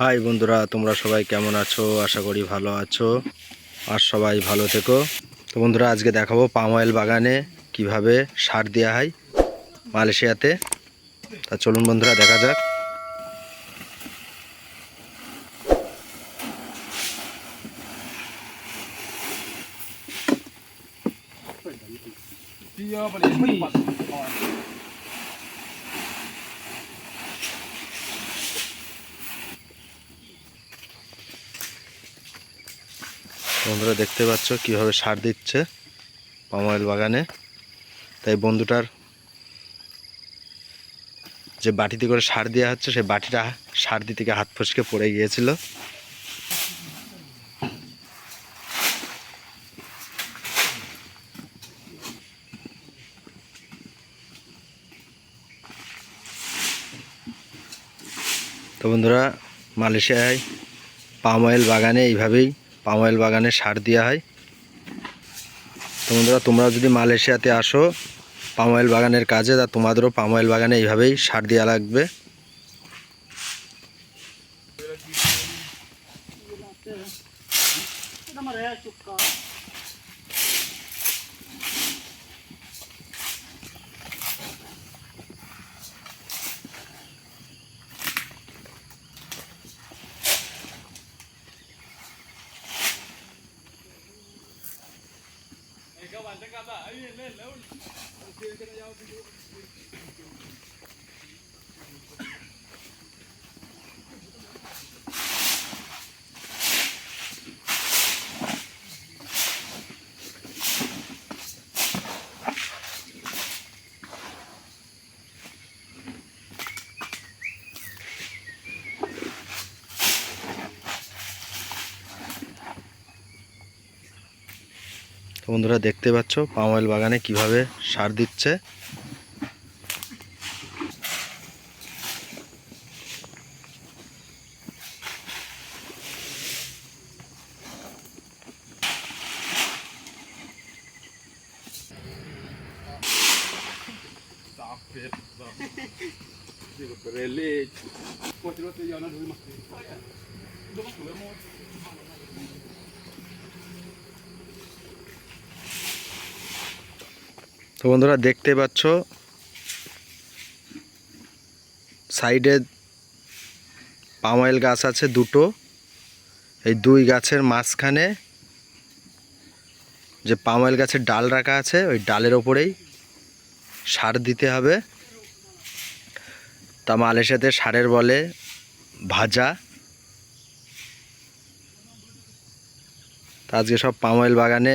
High বন্ধুরা, তোমরা সবাই কেমন আছো? আশা করি ভালো আছো আর সবাই ভালো থেকো। তো বন্ধুরা, আজকে দেখাবো পাম অয়েল বাগানে কীভাবে সার দেওয়া হয় মালয়েশিয়াতে। তা চলুন বন্ধুরা, দেখা যাক। বন্ধুরা দেখতে পাচ্ছ কীভাবে সার দিচ্ছে পাম অয়েল বাগানে। তাই বন্ধুটার যে বাটিতে করে সার দেওয়া হচ্ছে, সেই বাটিটা সার দিতে গিয়ে হাত ফসকে পড়ে গিয়েছিল। তো বন্ধুরা, মালয়েশিয়ায় পাম অয়েল বাগানে এইভাবেই পাম অয়েল বাগানে সার দেওয়া হয়। তো বন্ধুরা, তোমরা যদি মালয়েশিয়াতে আসো পাম অয়েল বাগানের কাজে, তা তোমাদেরও পাম অয়েল বাগানে এইভাবেই সার দেওয়া লাগবে। Ikaw, wanda ka ba? Ayun, lel, lel. তো বন্ধুরা দেখতে পাচ্ছ পাম অয়েল বাগানে কীভাবে সার দিচ্ছে Relate. তো বন্ধুরা দেখতে পাচ্ছ, সাইডে পাম গাছ আছে দুটো। এই দুই গাছের মাঝখানে যে পাম অয়েল গাছের ডাল রাখা আছে, ওই ডালের ওপরেই সার দিতে হবে। তা মালয়েশিয়াতে সারের বলে ভাজা। তা আজকে সব পাম বাগানে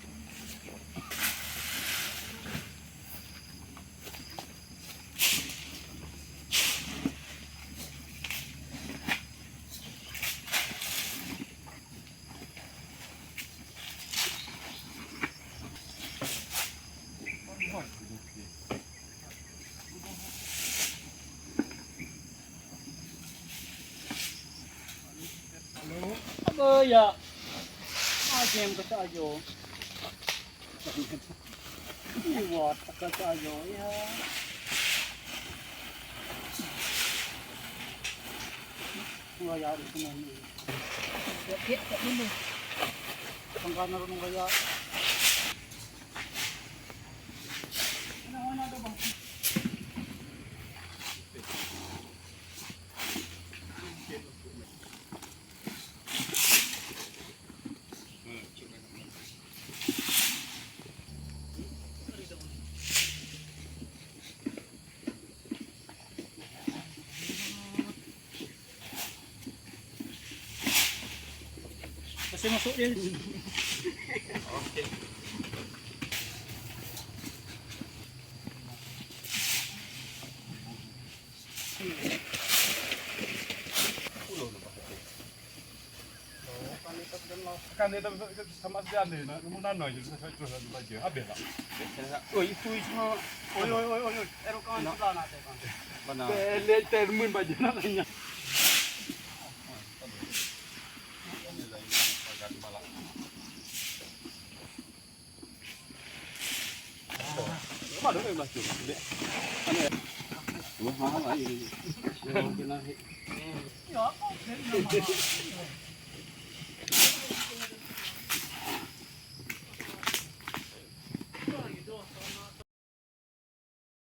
Kaya, mag-game ka sa ayo. Iwata ka sa ayo. ya? Kaya rin ko naman. Kaya, kaya, kaya. Pangka na rin ng kaya. Você matou ele. ok. caneta está maciada, né? não muda não, ele vai trocando para dia. Aberta. Oi, tu isso não. Oi, oi, oi, oi. Era o canto lá na terra. Ele é termina para dia. Né? よかったよかったよかった。